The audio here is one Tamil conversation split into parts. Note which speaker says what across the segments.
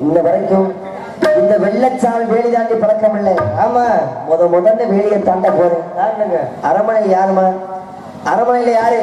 Speaker 1: இன்ன வரைக்கும் இந்த வெள்ளச்சாமி வேலி தாண்டி பழக்கம் இல்லை ஆமா. முத முதல்ல வேலியை தாண்ட போறேன் அரமனை யாருமா? அரமனையில யார்?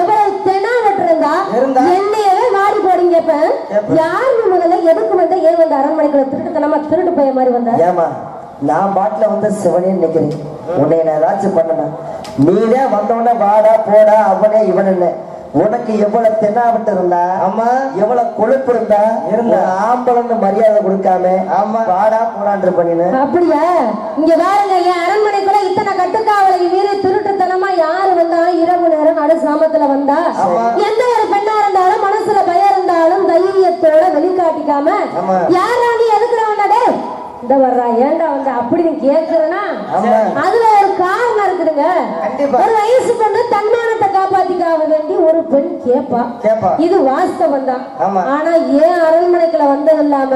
Speaker 2: எவ்வளவு தெனாவட்டு இருந்தா?
Speaker 1: இருந்தா?
Speaker 2: என்னையவே போடி கேப்பேன்
Speaker 1: கேப்பேன்.
Speaker 2: யார் முதல்ல எதுக்கு வந்த ஏன் வந்த அரண்மனைக்குள்ள திருட்டுத்தனமா திருடு போய மாதிரி வந்த?
Speaker 1: ஏமா நான் பாட்டுல வந்து சிவனே நிக்கிறேன் உன்னை நான் ஏதாச்சும் பண்ணணும். நீனே வந்தவன வாடா போடா அவனே இவன். என்ன உனக்கு எவ்வளவு தென்னாவிட்டு இருந்தா? ஆமா. எவ்வளவு கொழுப்பு இருந்தா? இருந்தா. ஆம்பளன்னு மரியாதை கொடுக்காம ஆமா. வாடா போடான்ற பண்ணினு
Speaker 2: அப்படியா? இங்க பாருங்க என் அரண்மனைக்குள்ள இத்தனை கட்டுக்காவலை மீறி திருட்டுத்தனமா யாரு வந்தாலும் இரவு நேரம் நடு சாமத்துல வந்தா? எந்த ஒரு பெண்ணா இருந்தாலும் மனசுல பயம் இருந்தாலும் தைரியத்தோட வெளிக்காட்டிக்காம. யாரா நீ எதுக்குற வந்தடே இந்த வர்றா ஏன்டா வந்த? அப்படின்னு கேக்குறனா?
Speaker 1: ஆமா.
Speaker 2: அதுல ஒரு காரணம் இருக்குதுங்க.
Speaker 1: கண்டிப்பா.
Speaker 2: ஒரு வயசு பொண்ணு தன்மானத்தை காப்பாத்திக்காக வேண்டி ஒரு பெண் கேப்பா. இது வாஸ்தவம் தான். ஆனா ஏன் அரண்மனைக்குள்ள வந்தது இல்லாம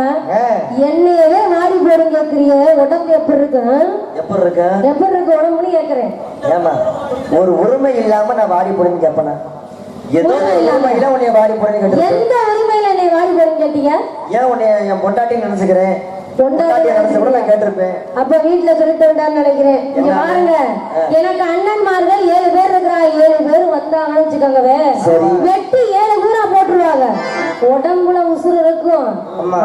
Speaker 2: என்னையவே மாறி போடும் கேக்குறிய? உடம்பு எப்படி இருக்கு?
Speaker 1: எப்படி இருக்க?
Speaker 2: எப்படி இருக்கு உடம்புன்னு கேக்குறேன்.
Speaker 1: ஏமா ஒரு உரிமை இல்லாம நான் வாடி போடுன்னு கேப்பனா? ஏதோ உரிமையில உன்னைய வாடி போடுன்னு கேட்டு
Speaker 2: எந்த உரிமையில என்னை வாடி போடும் கேட்டீங்க?
Speaker 1: ஏன் உன்னைய என் பொண்டாட்டின்னு நினைச்சுக்கிறேன்?
Speaker 2: அப்ப வீட்டுல சொல்லிட்டு வேண்டாம்னு நினைக்கிறேன். இங்க பாருங்க எனக்கு அண்ணன்மார்கள் ஏழு பேர் இருக்கிறா ஏழு பேர் வந்தாங்கன்னு வச்சுக்கோங்கவே. வெட்டி ஏழு ஊரா போட்டுருவாங்க. உடம்புல உசுறு இருக்கும்.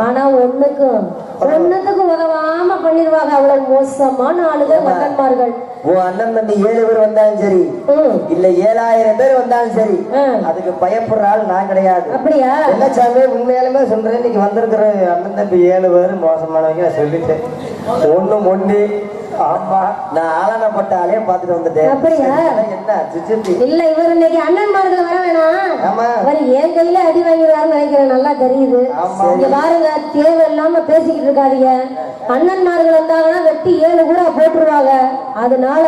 Speaker 2: ஆனா ஒண்ணுக்கும் ஒண்ணுத்துக்கும் உதவாம பண்ணிடுவாங்க அவ்வளவு மோசமான ஆளுங்க மகன்மார்கள்
Speaker 1: உன் அண்ணன் தம்பி ஏழு பேர் வந்தாலும் சரி. இல்ல ஏழாயிரம் பேர் வந்தாலும் சரி. அதுக்கு பயப்படுற ஆள் நான் கிடையாது.
Speaker 2: அப்படியா?
Speaker 1: என்ன சாமி உண்மையாலுமே சொல்றேன் இன்னைக்கு வந்திருக்கிற அண்ணன் தம்பி ஏழு பேர் மோசமானவங்க நான் சொல்லிட்டேன். ஒண்ணு ஒண்ணு. ஆமா நான் ஆளானப்பட்ட ஆளையே பார்த்துட்டு வந்துட்டேன்.
Speaker 2: அப்படியா?
Speaker 1: சரி, என்ன சுச்சுப்பி
Speaker 2: இல்ல இவர் இன்னைக்கு அண்ணன்மார்கள் வர வேணாம்.
Speaker 1: ஆமா.
Speaker 2: அவர் என் கையில அடி வாங்கிடுவாருன்னு நினைக்கிறேன் நல்லா தெரியுது. இங்க பாருங்க தேவையில்லாம பேசிக்கிட்டு இருக்காதீங்க. அண்ணன்மார்கள் வந்தாங்கன்னா வெட்டி ஏழு கூட போட்டுருவாங்க. அதனால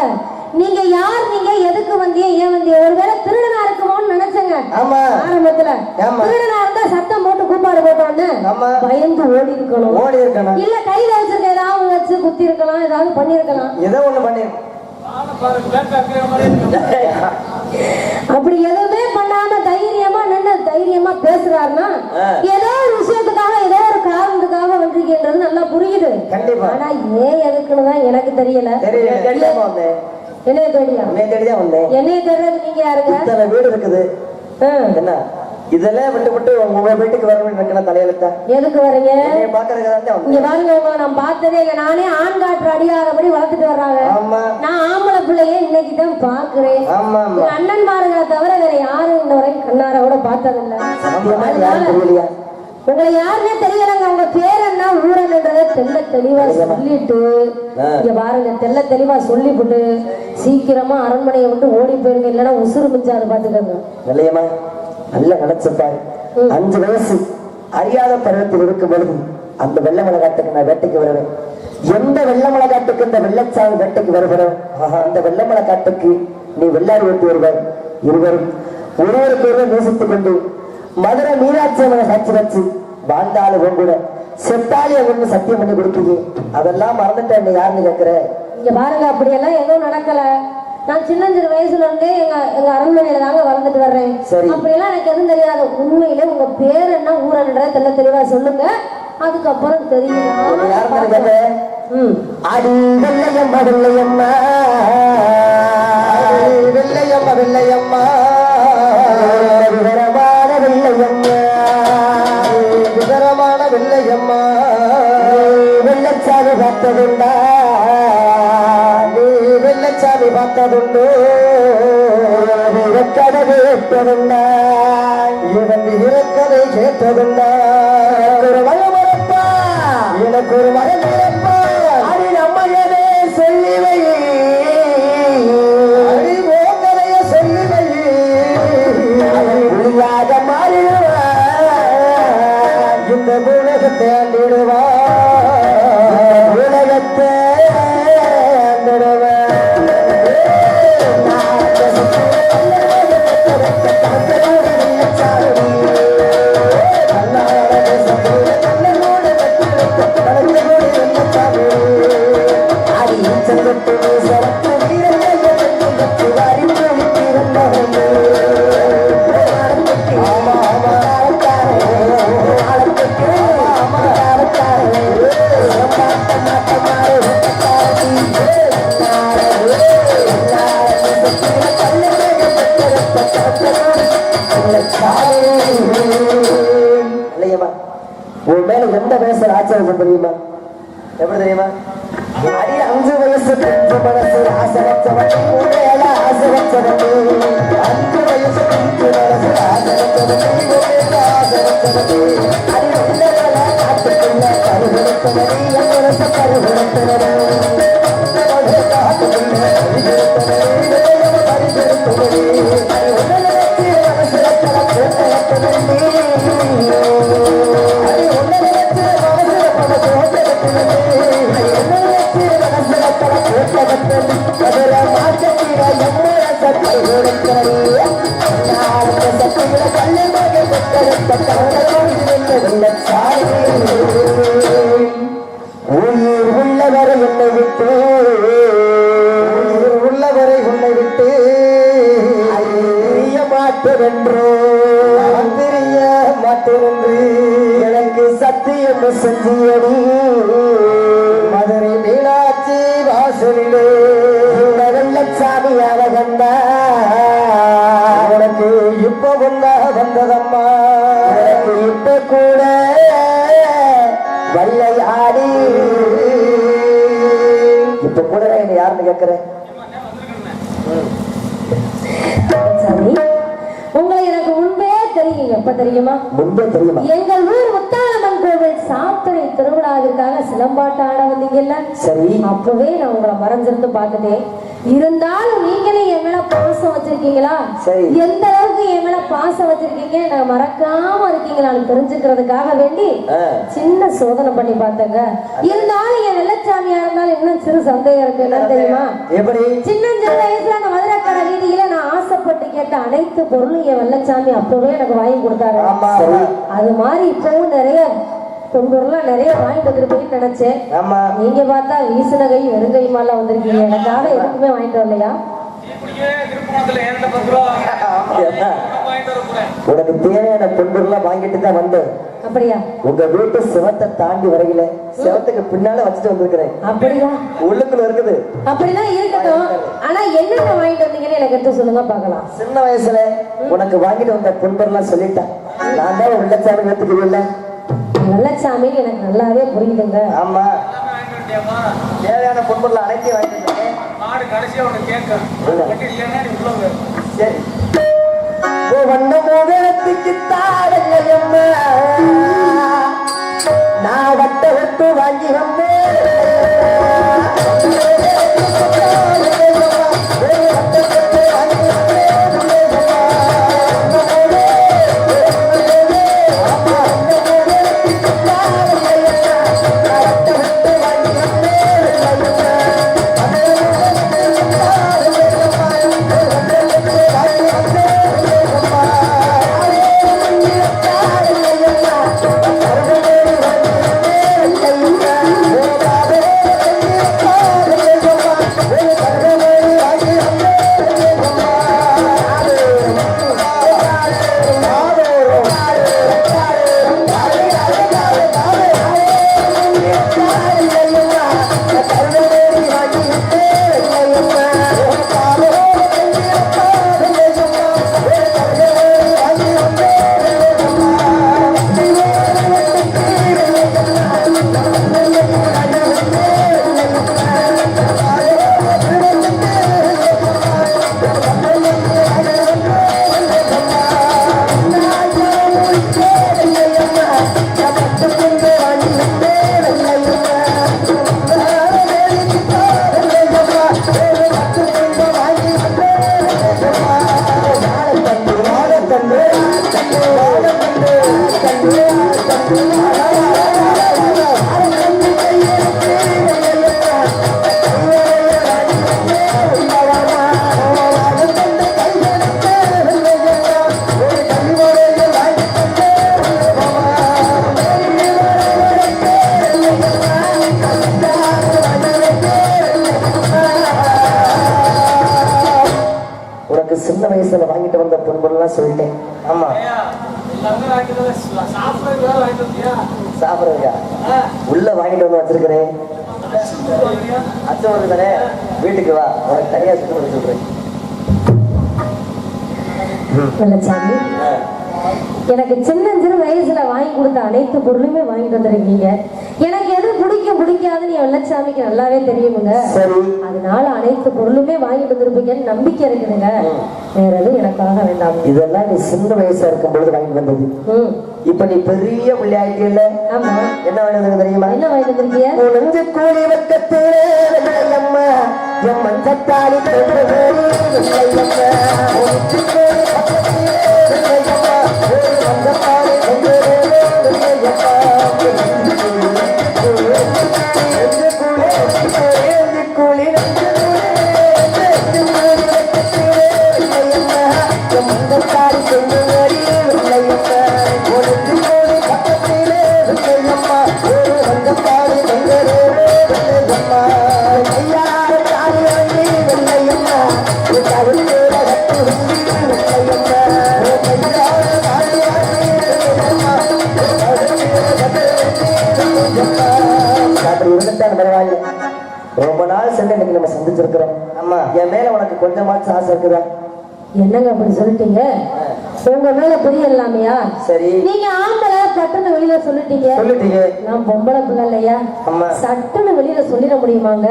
Speaker 2: நீங்க யார் நீங்க எதுக்கு வந்தீங்க ஏன் வந்தீங்க? ஒருவேளை திருடனா இருக்குமோன்னு நினைச்சேங்க.
Speaker 1: ஆமா.
Speaker 2: ஆரம்பத்துல. திருடனா இருந்தா சத்தம் போட்டு கூப்பாடு போட்டோன்னு
Speaker 1: ஆமா.
Speaker 2: பயந்து ஓடி இருக்கணும்
Speaker 1: ஓடி இருக்கணும்
Speaker 2: இல்ல கையில வச்சிருக்க ஏதாவது வச்சு குத்தி இருக்கலாம் ஏதாவது பண்ணிருக்கலாம்
Speaker 1: ஏதோ ஒண்ணு பண்ணி
Speaker 2: அப்படி எதுவுமே பண்ணாம தைரியமா நின்னு தைரியமா பேசுறாருன்னா. ஏதோ ஒரு விஷயத்துக்காக ஏதோ ஒரு காரணத்துக்காக வந்திருக்கின்றது நல்லா புரியுது. ஆனா ஏன் எதுக்குன்னு தான் எனக்கு தெரியல. என்னைய
Speaker 1: வந்தேன்
Speaker 2: என்னைய தெரியறது நீங்க யாருங்க?
Speaker 1: வீடு இருக்குது. என்ன? இதெல்லாம் விட்டு விட்டு உங்க வீட்டுக்கு வரணும்னு நினைக்கலாம் தலையெழுத்தா?
Speaker 2: எதுக்கு வரீங்க? இங்க பாருங்க உங்களை நான் பார்த்ததே இல்லை. நானே ஆண் காற்று அடியாதபடி வளர்த்துட்டு வர்றாங்க. நான் ஆம்பளை பிள்ளைய இன்னைக்கு தான் பாக்குறேன் எங்க அண்ணன்மார்களை தவிர வேற யாரும் இன்ன வரைக்கும் கண்ணார கூட பார்த்ததில்லை. உங்களை யாருன்னே தெரியலங்க. உங்க பேர் என்ன ஊரன்றத தெல்ல தெளிவா சொல்லிட்டு. இங்க பாருங்க தெல்ல தெளிவா சொல்லிவிட்டு சீக்கிரமா அரண்மனையை விட்டு ஓடி போயிருங்க. இல்லைன்னா உசுறு மிஞ்சாது பாத்துக்கோங்க.
Speaker 1: நல்ல நினைச்சிருப்பாரு. அஞ்சு வயசு அறியாத பருவத்தில் இருக்கும் பொழுது அந்த வெள்ளை மிளகாட்டுக்கு நான் வேட்டைக்கு வருவேன். எந்த வெள்ளை மிளகாட்டுக்கு இந்த வெள்ளச்சாமி வேட்டைக்கு வருகிறோம் அந்த வெள்ளை மிளகாட்டுக்கு நீ வெள்ளாரி ஓட்டி வருவார் இருவரும் ஒருவருக்கு ஒருவர் நேசித்துக் கொண்டு மதுரை மீனாட்சி அம்மனை சாட்சி வச்சு வாழ்ந்தாலும் உன் கூட. செத்தாலிய ஒண்ணு சத்தியம் பண்ணி கொடுத்தீங்க அதெல்லாம் மறந்துட்டேன் யாருன்னு கேட்கிற?
Speaker 2: இங்க பாருங்க அப்படியெல்லாம் எதுவும் நடக்கல. நான் சின்னஞ்சிறு வயசுல இருந்தே எங்க எங்க அரண்மனையில தாங்க வளர்ந்துட்டு வர்றேன். அப்படியெல்லாம் எனக்கு எதுவும் தெரியாது. உண்மையிலே உங்க பேர் என்ன ஊரன்ற தெல்ல தெளிவா சொல்லுங்க. அதுக்கப்புறம் தெரியும்.
Speaker 1: வெள்ளையம்மா வெள்ளையம்மா வெள்ளையம்மா. பார்த்ததுண்டோ வீரக்கதை கேட்டதுண்டா இவன் வீரக்கதை கேட்டதுண்டா ஒரு வயமரப்பா எனக்கு ஒரு வச்சவன் உன் மேல ஆசை அறிய மாட்டேன்றோ பிரிய எனக்கு சத்தியம் செஞ்சியடி. மதுரை மீனாட்சி வாசலிலே வெள்ளச்சாமியாக வெள்ளச்சாமி உனக்கு இப்ப ஒன்னா வந்ததம்மா? எனக்கு இப்ப கூட வல்லை ஆடி. இப்ப கூட என்ன யாருன்னு
Speaker 2: கேட்கிறேன்? எப்ப தெரியுமா?
Speaker 1: முன்பே தெரியுமா?
Speaker 2: எங்கள் ஊர் முத்தாலம்மன் கோவில் சாத்தனை திருவிழாவிற்காக சிலம்பாட்ட ஆட வந்தீங்கல்ல?
Speaker 1: சரி.
Speaker 2: அப்பவே நான் உங்களை மறைஞ்சிருந்து பார்த்துட்டேன். இருந்தாலும் பாசம் வச்சிருக்கீங்களா?
Speaker 1: சரி.
Speaker 2: எந்த அளவுக்கு என் மேல பாசம் வச்சிருக்கீங்க நான் மறக்காம இருக்கீங்களான்னு தெரிஞ்சுக்கிறதுக்காக வேண்டி. சின்ன சோதனை பண்ணி பார்த்தேங்க. இருந்தாலும் என் வெள்ளச்சாமியா இருந்தாலும் இன்னும் சிறு சந்தேகம் இருக்கு. என்ன தெரியுமா? சின்னஞ்சிறு வயசுல அந்த மதுரைக்கடை வீதியில நான் ஆசைப்பட்டு கேட்ட அனைத்து பொருளும் என் வெள்ளச்சாமி அப்பவே எனக்கு வாங்கி கொடுத்தாரு. அது மாதிரி இப்பவும் நிறைய பொருள்லாம் நிறைய வாங்கிட்டு வந்துருப்பீங்கன்னு நினைச்சேன். நீங்க பார்த்தா வீசின கை வெறுங்கை மாலாம் வந்திருக்கீங்க. எனக்காக எதுக்குமே வாங்கிட்டு வரலையா?
Speaker 1: உனக்கு தேவையான பொருள்லாம் வாங்கிட்டு தான் வந்தேன்.
Speaker 2: அப்படியா?
Speaker 1: உங்க வீட்டு சிவத்தை தாண்டி வரையில சிவத்துக்கு பின்னால வச்சுட்டு வந்திருக்கிறேன்.
Speaker 2: அப்படியா?
Speaker 1: உள்ளுக்குள்ள இருக்குது.
Speaker 2: அப்படிதான் இருக்கட்டும். ஆனா என்னென்ன வாங்கிட்டு வந்தீங்கன்னு எனக்கு எடுத்து சொல்லுங்க பார்க்கலாம்.
Speaker 1: சின்ன வயசுல உனக்கு வாங்கிட்டு வந்த பொன்பொருள்லாம் சொல்லிட்டேன். நான் தான் உள்ளச்சாமி எடுத்துக்கிறீல்ல
Speaker 2: வெள்ளச்சாமி எனக்கு நல்லாவே புரியுதுங்க.
Speaker 1: ஆமா. தேவையான பொன்பொருள் அனைத்தையும் வாங்கிட்டு.
Speaker 3: மாடு கடைசியா ஒண்ணு கட்டி இல்லைன்னா நீ உள்ள.
Speaker 1: சரி. ஓ வண்ண மோகனத்துக்கு தாரங்கம்மா நான் வட்ட விட்டு வாங்கி வந்தேன்.
Speaker 2: தனியா சுத்தம் சொல்றேன்.
Speaker 1: வெள்ளச்சாமி எனக்கு சின்ன வயசுல வாங்கி கொடுத்த அனைத்து பொருளுமே வாங்கிட்டு வந்திருக்கீங்க. எனக்கு எது பிடிக்கும் பிடிக்காதுன்னு என் வெள்ளச்சாமிக்கு நல்லாவே தெரியுமுங்க. அதனால அனைத்து பொருளுமே வாங்கிட்டு வந்திருப்பீங்கன்னு நம்பிக்கை இருக்குதுங்க. வேற எதுவும் எனக்காக வேண்டாம்.
Speaker 2: இதெல்லாம் நீ சின்ன வயசா இருக்கும் பொழுது வாங்கிட்டு வந்தது. இப்ப நீ பெரிய பிள்ளையாயிட்டியல்ல
Speaker 1: ஆமா
Speaker 2: என்ன வேணும் தெரியுமா?
Speaker 1: என்ன
Speaker 2: கூலி என் உனக்கு கூலி பக்கத்திலே வெள்ளையம்மா. இன்னைக்கு நம்ம சந்திச்சிருக்கிறோம். ஆமா. என் மேல உனக்கு கொஞ்சமாச்சும் ஆசை இருக்குதா?
Speaker 1: என்னங்க அப்படி சொல்லிட்டீங்க? உங்க மேல புரிய இல்லாமையா?
Speaker 2: சரி.
Speaker 1: நீங்க ஆம்பளை பட்டுன்னு வெளியில சொல்லிட்டீங்க.
Speaker 2: சொல்லிட்டீங்க.
Speaker 1: நான் பொம்பளை பிள்ளை இல்லையா?
Speaker 2: ஆமா.
Speaker 1: சட்டுன்னு வெளியில சொல்லிட முடியுமாங்க?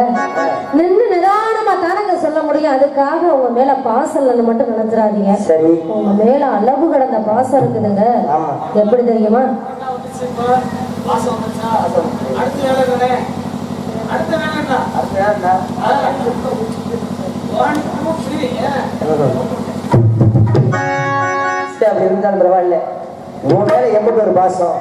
Speaker 1: நின்னு நிதானமா தானங்க சொல்ல முடியும். அதுக்காக உங்க மேல இல்லைன்னு மட்டும் நினைச்சிடாதீங்க.
Speaker 2: சரி.
Speaker 1: உங்க மேல அளவு கடந்த பாசம் இருக்குதுங்க.
Speaker 2: ஆமா.
Speaker 1: எப்படி தெரியுமா
Speaker 3: என்ன வந்துச்சு இப்போ? மாசம் வந்துச்சா? அடுத்த வேலை அடுத்த வேலை
Speaker 2: அப்படி இருந்தாலும் பரவாயில்ல உன் மேல எம்பிட்டு ஒரு பாசம்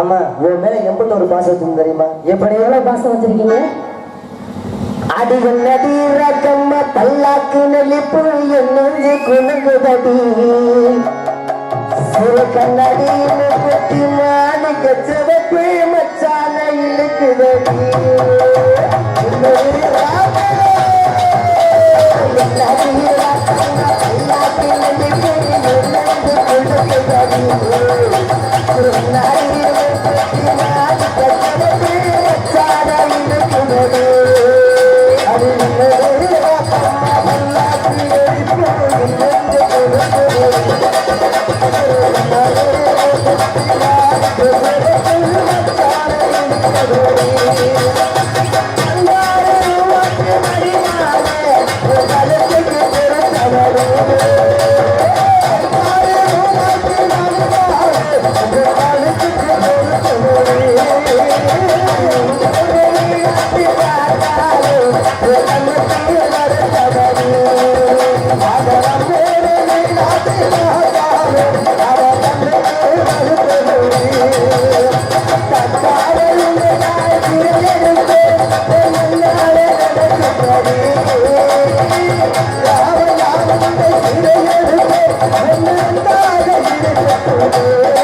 Speaker 1: ஆமா உன் மேல எம்பிட்டு ஒரு பாசம் வச்சிருந்து தெரியுமா எப்படி
Speaker 2: எவ்வளவு பாசம் வச்சிருக்கீங்க
Speaker 1: அடிகள் நதிர கம்ம பல்லாக்கு நெல்லிப்பு என்னெஞ்சு குணுங்குதடி சிறு கண்ணடியில் குத்தி மாணிக்க சிவப்பு மச்சான இழுக்குதடி இன்னொரு ராமனே, நதிர கம்ம பல்லாக்கு நெல்லிப்பு என்னெஞ்சு குணுங்குதடி. சிறு அப்படி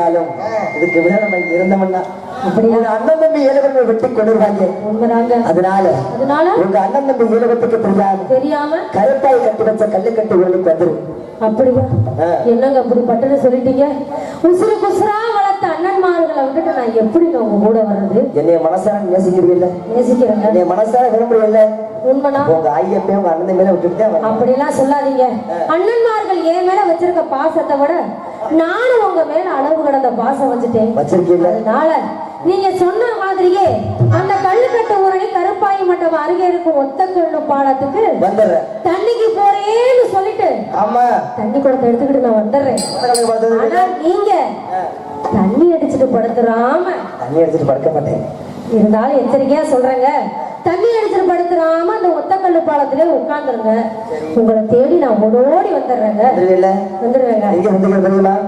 Speaker 1: வச்சிருந்தாலும் இதுக்கு விட நம்ம இருந்தோம்னா அண்ணன் தம்பி ஏழுவங்களை வெட்டி கொண்டுருவாங்க. அதனால உங்க அண்ணன் தம்பி ஏழுவத்துக்கு தெரியாது
Speaker 2: தெரியாம?
Speaker 1: கருப்பாய் கட்டி வச்ச கல்லு கட்டு
Speaker 2: அப்படியா?
Speaker 1: ஆ.
Speaker 2: என்னங்க அப்படி பட்டது சொல்லிட்டீங்க? குசுரா வளர்த்த அண்ணன்மார்களை விட்டுட்டு நான் எப்படிங்க உங்க கூட வர்றது?
Speaker 1: என்னைய மனசார நேசிக்கிறீல்ல
Speaker 2: நேசிக்கிறேங்க
Speaker 1: என்னைய மனசார விரும்புறீல்ல
Speaker 2: உண்மைனா?
Speaker 1: உங்க ஐயப்பே உங்க அண்ணன் மேல விட்டுட்டு
Speaker 2: சொல்லாதீங்க. அண்ணன்மார்கள் என் மேல வச்சிருக்க பாசத்தை விட நானும் உங்க மேல அளவு கடந்த பாசம் வச்சுட்டேன்.
Speaker 1: வச்சிருக்கீல்ல
Speaker 2: அதனால நீங்க சொன்ன மாதிரியே அந்த கல்லுக்கட்டு ஊரணி கருப்பாயி மண்டபம் அருகே இருக்கும் ஒத்தக்கண்ணு பாலத்துக்கு
Speaker 1: வந்துடுறேன்.
Speaker 2: தண்ணிக்கு போறேன்னு சொல்லிட்டு
Speaker 1: ஆமா.
Speaker 2: தண்ணி குடத்தை எடுத்துக்கிட்டு நான் வந்துடுறேன். ஆனா நீங்க தண்ணி அடிச்சுட்டு படுத்துறாம.
Speaker 1: தண்ணி எடுத்துட்டு படுக்க மாட்டேன்.
Speaker 2: இருந்தாலும் எச்சரிக்கையா சொல்றேங்க. தண்ணி அடிச்சுட்டு படுத்துறாம அந்த ஒத்தக்கல்லு பாலத்திலே உட்கார்ந்துருங்க உங்களை தேடி நான் ஓடோடி வந்துடுறேங்க. வந்துடுவேங்க.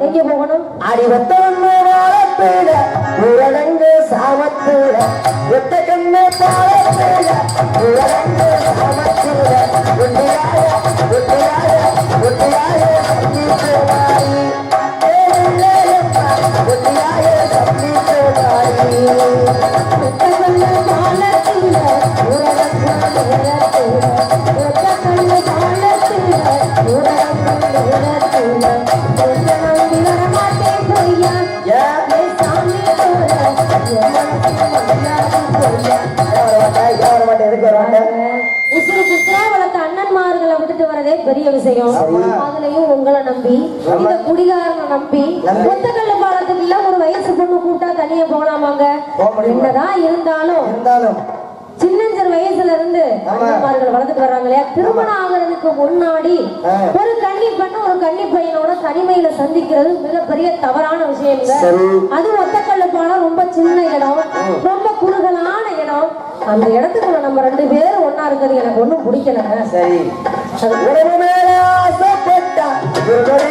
Speaker 1: எங்க
Speaker 2: போகணும்?
Speaker 1: அடி வாழப்பேட உரடங்கு சாமத்தூர ஒத்த கண்ணு உரடங்கு சாமத்தூர
Speaker 2: ஒத்தக்கல்லு பாலத்துக்குள்ள ஒரு வயசு பொண்ணு கூட்டா தனியா போகலாமாங்க? என்னதான் இருந்தாலும்
Speaker 1: இருந்தாலும்.
Speaker 2: சின்னஞ்சிறு வயசுல இருந்து அண்ணன்மார்கள் வளர்ந்துட்டு வர்றாங்க இல்லையா திருமணம் ஆகுறதுக்கு முன்னாடி. ஒரு கன்னி பெண்ணு ஒரு கன்னி பையனோட தனிமையில சந்திக்கிறது மிகப்பெரிய தவறான விஷயம்ங்க
Speaker 1: சரி.
Speaker 2: அது ஒத்தக்கல்லு பாலம் ரொம்ப சின்ன இடம் ரொம்ப குறுகலான இடம். அந்த இடத்துக்குள்ள நம்ம ரெண்டு பேரும் ஒண்ணா இருக்கிறது எனக்கு ஒண்ணும் பிடிக்கலங்க.
Speaker 1: சரி.
Speaker 2: அது
Speaker 1: உறவு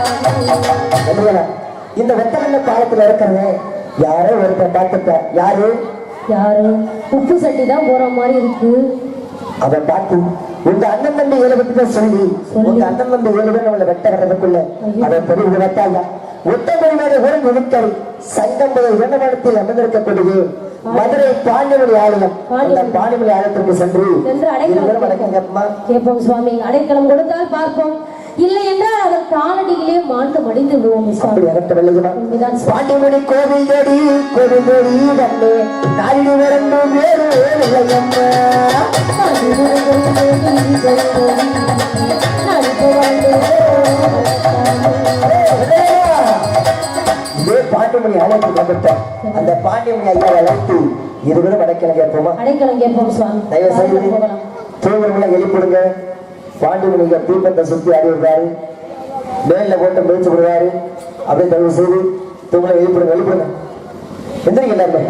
Speaker 1: இந்த வெத்தவெள்ள காலத்துல இருக்கிறது யாரோ ஒருத்தன் பார்த்துட்ட யாரு?
Speaker 2: யாரு? உப்பு சட்டி தான் போற மாதிரி இருக்கு.
Speaker 1: அவன் பார்த்து உங்க அண்ணன் தம்பி ஏழு பத்தி தான் சொல்லி. உங்க அண்ணன் தம்பி ஏழு பேர் நம்மளை வெட்ட வர்றதுக்குள்ள அவன் பெரிய வெட்டாயா ஒட்டமொழி மேல ஒரு நிமித்தம் சங்கம் முதல் இரண்டமடத்தில் அமர்ந்திருக்கக்கூடியது மதுரை பாண்டியமொழி ஆலயம். அந்த பாண்டியமொழி ஆலயத்திற்கு சென்று
Speaker 2: கேட்போம் சுவாமி. அடைக்கலம் கொடுத்தால் பார்ப்போம். இல்லை என்றால் அவர் காலடியிலே மாண்டு மடிந்து விடுவோம்.
Speaker 1: பாண்டியமொழி கோவில் தேடி கோவில் தேடி வந்தே. நாயுடு விரண்டும் வேறு இல்லையம்மா இதே பாண்டியமணி ஆலயத்துக்கு வந்துட்டோம் அந்த பாண்டியமணி ஐயா அழைத்து இருவரும் வடக்கிழங்க கேட்போமா
Speaker 2: அடைக்கலம் கேட்போம் சுவாமி.
Speaker 1: தயவு செய்து. தூங்குறவங்கள எழுப்பிடுங்க பாண்டியமணி ஐயா தீபத்தை சுத்தி ஆடி விடுறாரு மேல போட்டு முயற்சி விடுறாரு அப்படியே தயவு செய்து தூங்களை எழுப்பிடுங்க எழுப்பிடுங்க எந்திரிங்க எல்லாருமே.